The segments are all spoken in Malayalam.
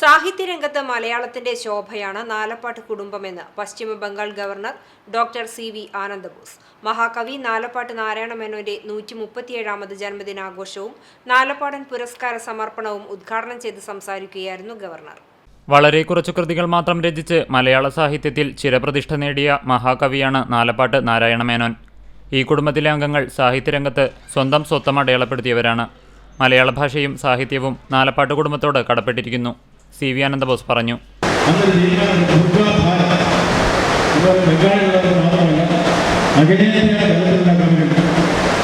സാഹിത്യരംഗത്ത് മലയാളത്തിന്റെ ശോഭയാണ് Nalappat കുടുംബമെന്ന് Paschim Bengal governor doctor C V Anandabose. മഹാകവി നാലപ്പാട്ട് നാരായണ മേനോന്റെ നൂറ്റി മുപ്പത്തിയേഴാമത് ജന്മദിനാഘോഷവും നാലപ്പാടൻ പുരസ്കാര സമർപ്പണവും ഉദ്ഘാടനം ചെയ്ത് സംസാരിക്കുകയായിരുന്നു ഗവർണർ. വളരെ കുറച്ചു കൃതികൾ മാത്രം രചിച്ച് മലയാള സാഹിത്യത്തിൽ ചിരപ്രതിഷ്ഠ നേടിയ മഹാകവിയാണ് നാലപ്പാട്ട് നാരായണ മേനോൻ. ഈ കുടുംബത്തിലെ അംഗങ്ങൾ സാഹിത്യരംഗത്ത് സ്വന്തം സ്വത്തം അടയാളപ്പെടുത്തിയവരാണ്. മലയാള ഭാഷയും സാഹിത്യവും നാലപ്പാട്ട് കുടുംബത്തോട് കടപ്പെട്ടിരിക്കുന്നു. സി വി ആനന്ദബോസ് പറഞ്ഞു. അങ്ങനെ തീരുമാനം ദുർഗാഭാരം ഇതുപോലെ മാത്രമല്ല അഖിലേന്ത്യാ തലത്തിലുള്ള കവികൾ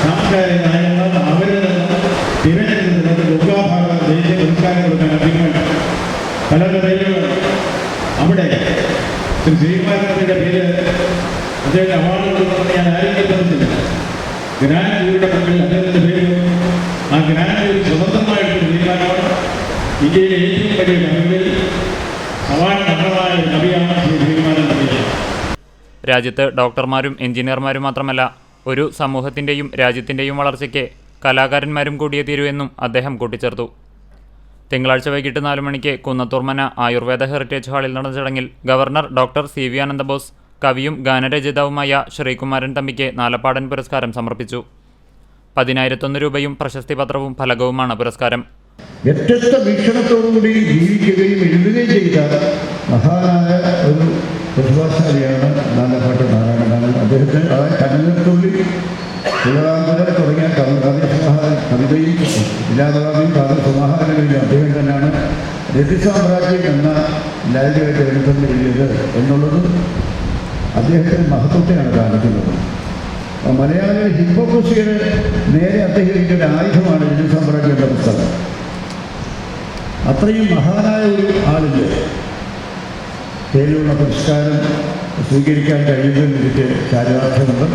സാംസ്കാരിക നായകന്മാർ അവരിൽ നിന്ന് തിരഞ്ഞെടുക്കുന്നത് ദുർഗാഭാരത ദേശീയ പുരസ്കാരം കൊടുക്കാൻ തീരുമാനം പല നിലയിലും അവിടെ. ശ്രീ ശ്രീകുമാരന്റെ പേര് അദ്ദേഹത്തെ അവാർഡ് ഞാൻ ആരെങ്കിലും പറഞ്ഞില്ല ഗ്രാൻഡ് ജൂറിയുടെ മുമ്പിൽ അദ്ദേഹത്തിന്റെ പേര് ആ ഗ്രാൻഡ് ജൂറി സ്വതന്ത്രമായിട്ട് തീരുമാനമാണ് ഇന്ത്യയിലെ ഏറ്റവും വലിയ ജനങ്ങളിൽ രാജ്യത്ത് ഡോക്ടർമാരും എഞ്ചിനീയർമാരും മാത്രമല്ല ഒരു സമൂഹത്തിന്റെയും രാജ്യത്തിന്റെയും വളർച്ചയ്ക്ക് കലാകാരന്മാരും കൂടിയേ തീരുവെന്നും അദ്ദേഹം കൂട്ടിച്ചേർത്തു. തിങ്കളാഴ്ച വൈകിട്ട് നാലു മണിക്ക് കുന്നത്തൂർമന ആയുർവേദ ഹെറിറ്റേജ് ഹാളിൽ നടന്ന ചടങ്ങിൽ governor doctor C V Anandabose കവിയും ഗാനരചയിതാവുമായ ശ്രീകുമാരൻ തമ്പിക്ക് നാലപ്പാടൻ പുരസ്കാരം സമർപ്പിച്ചു. പതിനായിരത്തൊന്ന് രൂപയും പ്രശസ്തി പത്രവും ഫലകവുമാണ് പുരസ്കാരം. വ്യത്യസ്ത വീക്ഷണത്തോടുകൂടി ജീവിക്കുകയും എഴുതുകയും ചെയ്ത മഹാനായ ഒരു പ്രതിഭാശാലിയാണ് നാലപ്പാട്ട് നാരായണനാണ്. അദ്ദേഹത്തെ ആ കനകത്തുള്ളി തിരുവിതാംകൂർ തുടങ്ങിയ കവി കവിസമാഹാര കവിതയും വിലാപകാവ്യം കാവ്യസമാഹാരങ്ങളിലും അദ്ദേഹം തന്നെയാണ്. രതിസാമ്രാജ്യം എന്ന ലൈബ്രറി ഗ്രന്ഥം എഴുതിയത് എന്നുള്ളത് അദ്ദേഹത്തിന് മഹത്വത്തെയാണ് കാണിക്കുന്നത്. മലയാളികൾ മലയാള ഹിപ്പോക്രസിയുടെ നേരെ അദ്ദേഹത്തിന്റെ ഒരു ആയുധമാണ് രതിസാമ്രാജ്യം. അത്രയും മഹാനായ ഒരു ആളില്ല? പേരിലുള്ള പുരസ്കാരം സ്വീകരിക്കാൻ കഴിയുന്നതിൽ എനിക്ക് ചാരിതാർത്ഥ്യമുണ്ട്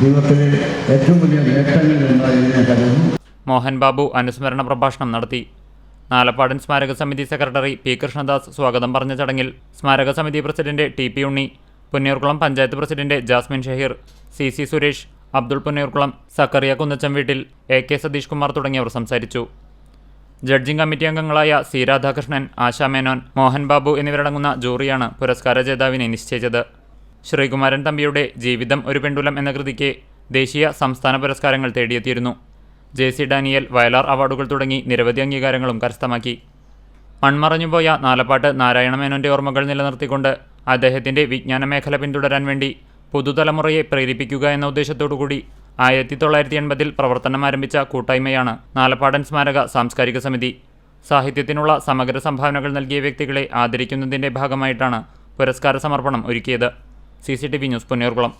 ജീവിതത്തിലെ ഏറ്റവും വലിയ നേട്ടങ്ങളിൽ ഒന്നായി ഞാൻ കരുതുന്നു. മോഹൻ ബാബു അനുസ്മരണ പ്രഭാഷണം നടത്തി. നാലപ്പാടൻ സ്മാരക സമിതി സെക്രട്ടറി പി കൃഷ്ണദാസ് സ്വാഗതം പറഞ്ഞ ചടങ്ങിൽ സ്മാരക സമിതി president T P Unni Punnayurkulam panchayat president Jasmin Shaheer C C Suresh Abdul Punnayurkulam Zakariya Kunnacham Veettil A K Sathish Kumar തുടങ്ങിയവർ സംസാരിച്ചു. ജഡ്ജിംഗ് കമ്മിറ്റി അംഗങ്ങളായ സി രാധാകൃഷ്ണൻ ആശാ മേനോൻ മോഹൻ ബാബു എന്നിവരടങ്ങുന്ന ജൂറിയാണ് പുരസ്കാര ജേതാവിനെ നിശ്ചയിച്ചത്. ശ്രീകുമാരൻ തമ്പിയുടെ ജീവിതം ഒരു പെണ്ടുലം എന്ന കൃതിക്ക് ദേശീയ സംസ്ഥാന പുരസ്കാരങ്ങൾ തേടിയെത്തിയിരുന്നു. ജെ സി ഡാനിയൽ വയലാർ അവാർഡുകൾ തുടങ്ങി നിരവധി അംഗീകാരങ്ങളും കരസ്ഥമാക്കി. മൺമറഞ്ഞുപോയ നാലപ്പാട്ട് നാരായണ മേനോന്റെ ഓർമ്മകൾ നിലനിർത്തിക്കൊണ്ട് അദ്ദേഹത്തിന്റെ വിജ്ഞാന മേഖല പിന്തുടരാൻ വേണ്ടി പുതുതലമുറയെ പ്രേരിപ്പിക്കുക എന്ന ഉദ്ദേശത്തോടുകൂടി ആയിരത്തി തൊള്ളായിരത്തി എൺപതിൽ പ്രവർത്തനം ആരംഭിച്ച കൂട്ടായ്മയാണ് നാലപ്പാടൻ സ്മാരക സാംസ്കാരിക സമിതി. സാഹിത്യത്തിനുള്ള സമഗ്ര സംഭാവനകൾ നൽകിയ വ്യക്തികളെ ആദരിക്കുന്നതിന്റെ ഭാഗമായിട്ടാണ് പുരസ്കാര സമർപ്പണം ഒരുക്കിയത്. C C T V news Ponnerkulam.